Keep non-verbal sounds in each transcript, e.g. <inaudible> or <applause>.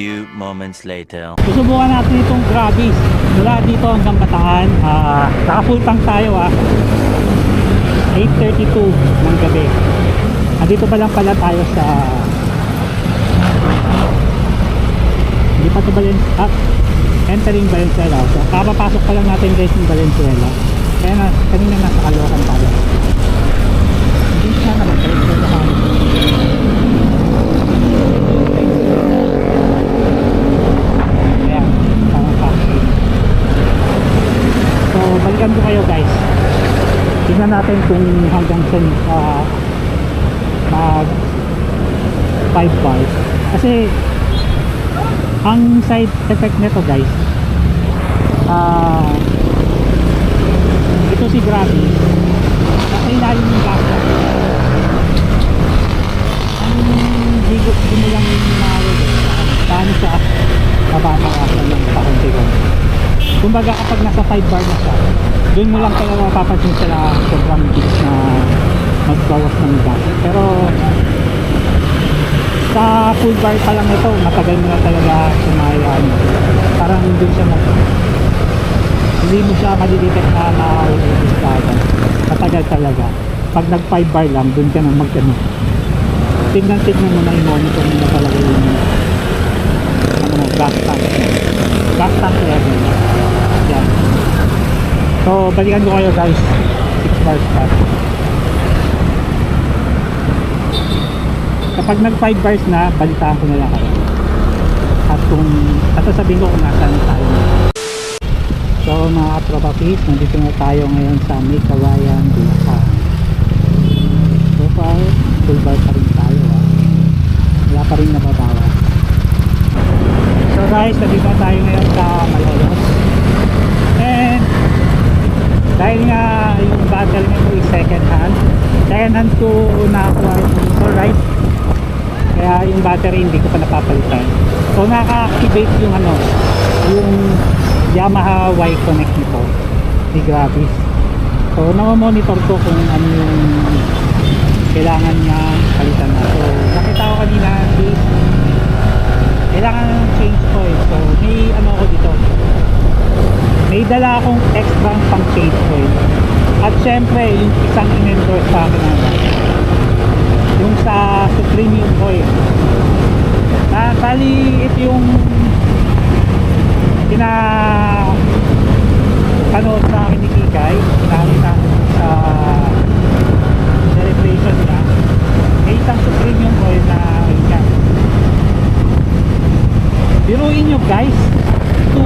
few moments later. Susubukan natin itong Gravis. Mula dito hanggang Bataan. Ah, naka full tank tayo ah. 8.32 ng gabi. Andito pa lang pala tayo sa hindi pa ito Valen ah, entering Valenzuela. So, kapapasok pa lang natin guys yung Valenzuela. Kaya na, kanina nasa Caloocan tayo. Hindi siya naman, Valenzuela kami. Ayan, parang parking. So, balikan ko kayo guys. Tingnan natin kung hanggang saan uh, mag 5 bars. Kasi, ang side effect nito guys, ah ito si Gravi, nasa ilalim ng gas. Ang higot ko mo lang yung mga paano siya mababawasan ng pakunti-kunti. Kumbaga kapag nasa 5 bar na siya, doon mo lang talaga mapapansin sila sobrang bilis na magbawas ng gas. Pero sa full bar pa lang ito, matagal mo na talaga sumayaan. Parang doon siya mag hindi mo siya malidetect na nauubos. Matagal talaga. Pag nag 5 bar lang, doon ka na mag ano. Tingnan-tingnan mo na i-monitor mo na talaga yung ano gas tank. Gas tank level. Yan. So, balikan ko kayo guys. 6 bars pa. Kapag nag 5 bars na, balitaan ko na lang kayo. At kung, at sasabihin ko kung nasaan tayo. So mga katropa peace, nandito na tayo ngayon sa May Kawayan, Bulacan. So far, full bar pa rin tayo ah. Wala pa rin nababawa. So guys, nandito na tayo ngayon sa Malolos. Dahil nga yung battle nito is second hand, second hand ko na-acquire ito, right? Kaya yung battery hindi ko pa napapalitan. So naka-activate yung ano, yung Yamaha Y Connect nito ni Gravis. So na-monitor ko kung ano yung kailangan niya palitan na. So nakita ko kanina kailangan ng change oil. So may ano ako dito. May dala akong extra pang oil. At syempre yung isang in-endorse sa akin na yung sa Supreme yung oil. Ah, bali ito yung pina panood sa akin ni Kikay pinakita sa celebration niya may isang Supreme yung oil na yun biruin nyo guys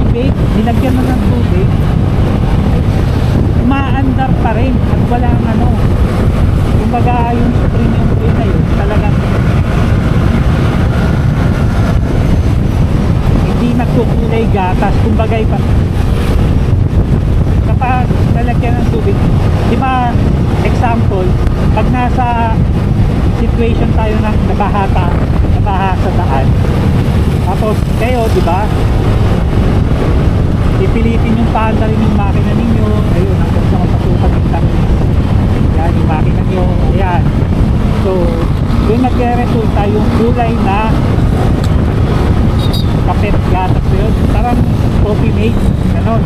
tubig, nilagyan mo ng tubig umaandar pa rin at walang ano. Kumbaga yung yung oil na yun talagang hindi nagkukulay gatas. Kumbaga iba. Kapag nalagyan ng tubig di ba example pag nasa situation tayo ng nabahata nabaha sa daan. Tapos kayo di ba ipilitin yung paanda rin yung makina ninyo. Ayun hanggang sa mapasukan yung tamis yan yung makina nyo. Ayan. So doon nagre-resulta yung kulay na kapit gatas. Yun parang coffee mate ganon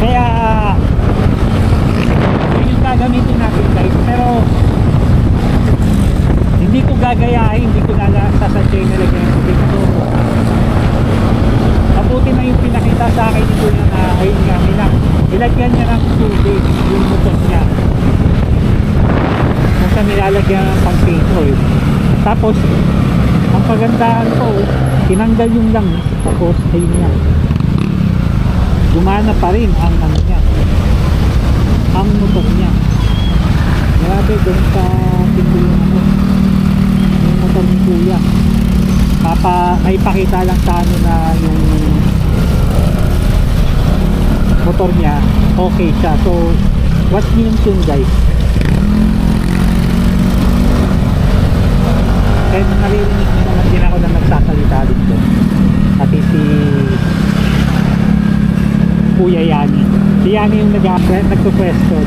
kaya yun yung gagamitin natin guys pero hindi ko gagayahin hindi ko nala sasadyay na lagyan ng tubig so mabuti na yung pinakita sa akin ito na na ayun nga nila ilagyan niya ng tubig yung motor niya kung saan nilalagyan ng pang paint oil tapos, ang pagandahan ko, tinanggal yung langis, tapos, ayun nga. Gumana pa rin ang ano niya. Ang motor niya. Grabe, sa pinto yung ano, yung motor ni Kuya. Papa, may pakita lang sa ano na yung motor niya, okay siya. So, nyo yung tune guys. Kahit naririnig nyo naman din ako na nagsasalita dito. Pati si Kuya Yani. Si Yanni yung nag nagpo-question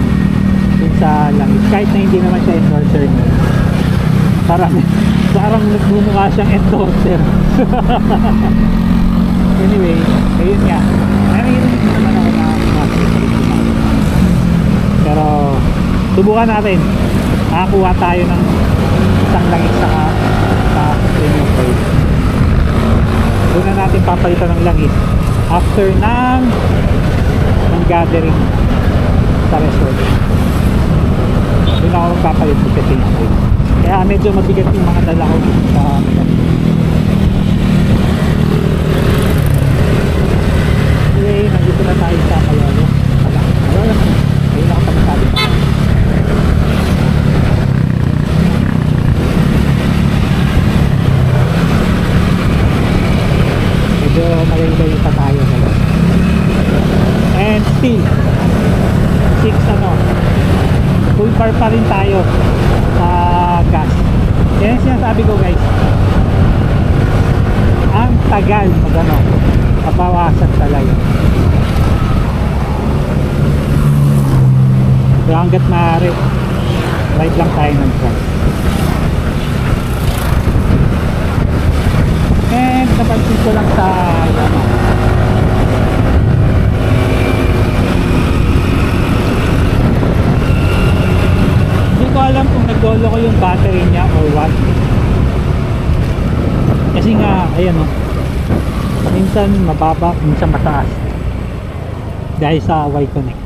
dun sa langis. Kahit na hindi naman siya endorser mo. Parang, <laughs> parang nagmumukha siyang endorser. <laughs> anyway, ayun nga. Din naman ako na Pero, subukan natin. Nakakuha tayo ng isang langis sa sa premium price. Doon na natin papalitan ng langis after ng ng gathering sa resort. Doon ako magpapalit sa price. Kaya medyo mabigat yung mga dala ko sa Okay, nandito na tayo sa Malolo. Wala, Malolo. Ayun ako pagkasabi pa. medyo malayo pa tayo ngayon. and still 6 ano full bar pa rin tayo sa gas yan ang sinasabi ko guys? Ang tagal mag ano mabawasan talaga. Pero hanggat maaari ride lang tayo ng truck. And napansin ko lang sa ano, hindi ko alam kung naglolo ko yung battery niya or what. Ayan o. Minsan mababa, minsan mataas. Dahil sa Y-Connect.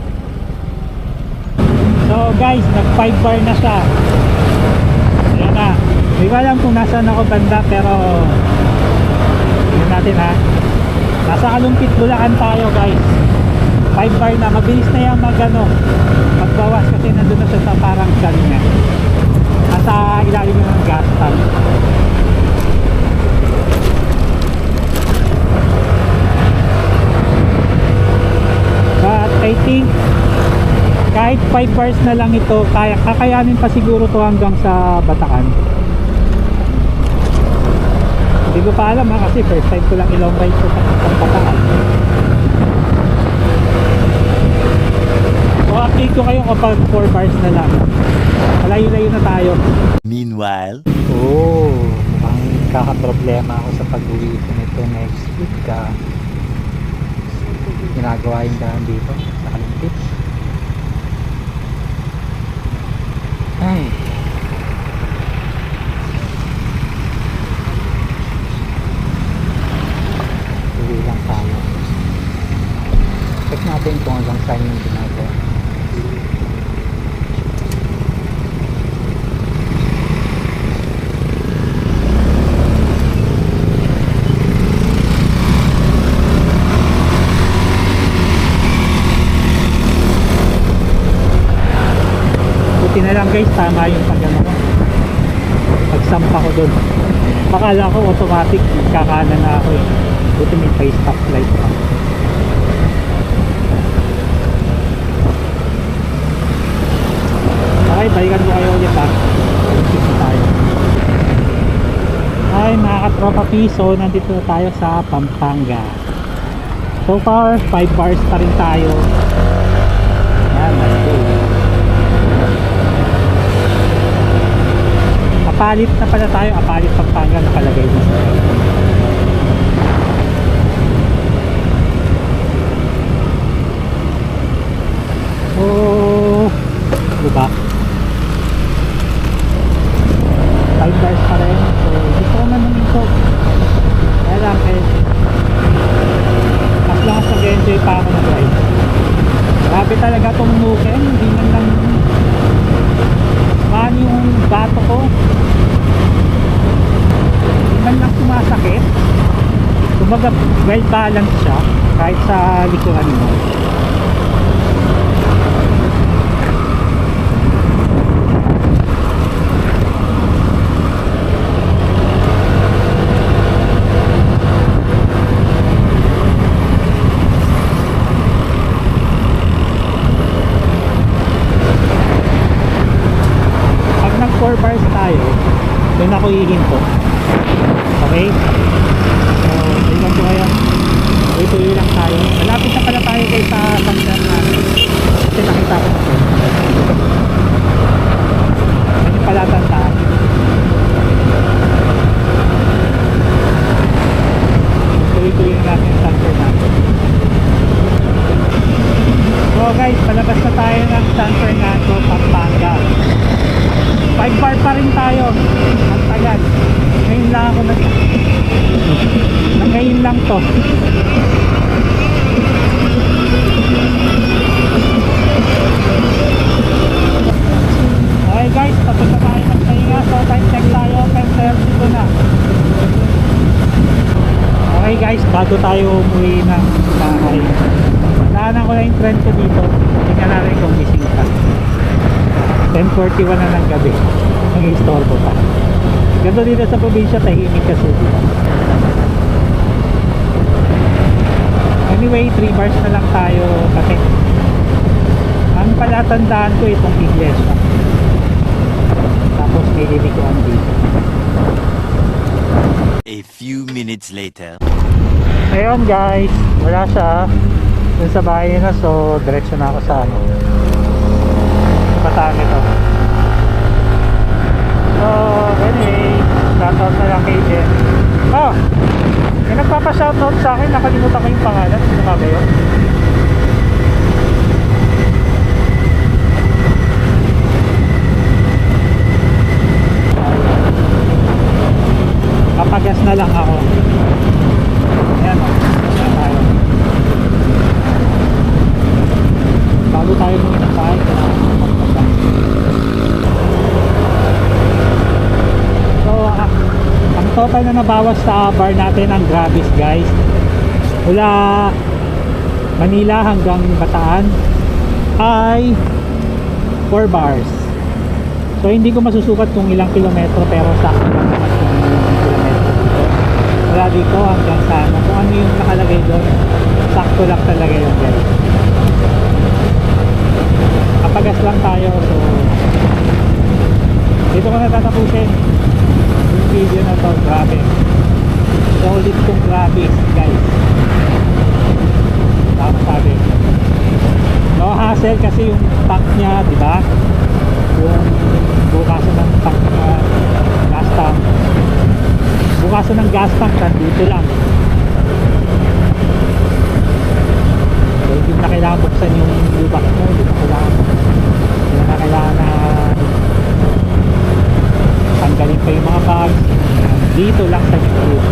So guys, nag 5 bar na siya. Ayan na. Hindi ko alam kung nasaan ako banda pero yun natin ha nasa kalumpit bulakan tayo guys 5 bar na mabilis na yan mag ano magbawas kasi nandun na siya sa parang galinga nasa ilalim na ng gas tank I think kahit 5 bars na lang ito kaya, kakayanin pa siguro to hanggang sa Batakan hindi ko pa alam ha kasi first time ko lang ilong ride sa Batangas. So update ko kayo kapag 4 bars na lang. Malayo-layo na tayo. Meanwhile, oh, mukhang kakaproblema ako sa pag-uwi ko nito next week ka. Ginagawa yung daan dito sa Kalumpit. Ay. Uwi lang tayo. Check natin kung hanggang saan yung ginagawa. Buti na lang guys, tama yung pag ano. Pagsampa ko doon. Akala ko automatic, kakanan na ako eh. Buti may face stop light pa. Okay, balikan ko kayo ulit ha. Tayo. Ay, mga katropa piso, nandito na tayo sa Pampanga. So far, 5 bars pa rin tayo. Yan, Apalit na pala tayo, Apalit Pampanga nakalagay na. Oh, diba? 5 bars pa rin. So, gusto ko man ito. Kaya lang, eh, as long as nag-enjoy pa ako ng ride. Grabe talaga tong nuken, hindi man lang man yung bato ko. Hindi man lang sumasakit. Well balanced siya kahit sa likuran mo. Pag nag 4 bars tayo, doon ako hihinto. Okay? So, ayun ko kaya. Tuloy lang tayo. Malapit na pala tayo guys sa San Fernando. sa akin ito. Yan yung palatandaan. Tuloy-tuloy na natin transfer natin. So guys, palabas na tayo ng San Fernando, Pampanga. 5 bar pa rin tayo. Ang tagal. Ngayon lang ako nag... Ngayon lang to. Okay guys, tapos na tayo magpahinga. So time check tayo. 10.30 ko na. Okay guys, bago tayo umuwi ng bahay. Daanan ko na yung trend ko dito. Tingnan natin kung gising ka. 10.41 na ng gabi. Nag-istorbo pa. Ganito dito sa probinsya, tahimik kasi. Anyway, 3 bars na lang tayo kasi ang palatandaan ko itong iglesia. Tapos may lilikuan dito. A few minutes later. Ayun guys, wala siya. Dun sa bahay na so diretso na ako sa ano. Patami to. So anyway, shoutout na lang kay Jen. Oh! May nagpapa-shoutout sa akin, nakalimutan ko yung pangalan. Sino nga ba yun? Papagas na lang ako. Ayan o. Ayan tayo. Bago tayo ng bahay, kailangan ko magpagas. So, ah, ang total na nabawas sa bar natin ang Gravis guys. Mula Manila hanggang Bataan ay 4 bars. So hindi ko masusukat kung ilang kilometro pero sakto lang naman ilang kilometro dito. Hanggang sa ano, kung ano yung nakalagay doon, sakto lang talaga yun guys. Kapagas lang tayo so dito ko na tatapusin yung video na to grabe. Solid tong grabe guys. Tama sabi. No hassle kasi yung tank niya di ba? Yung bukasan ng tank na gas tank. Bukasan ng gas tank nandito lang. So hindi na kailangan buksan yung lubak mo hindi mo kailangan hindi na kailangan na tanggalin pa yung mga bags dito lang sa YouTube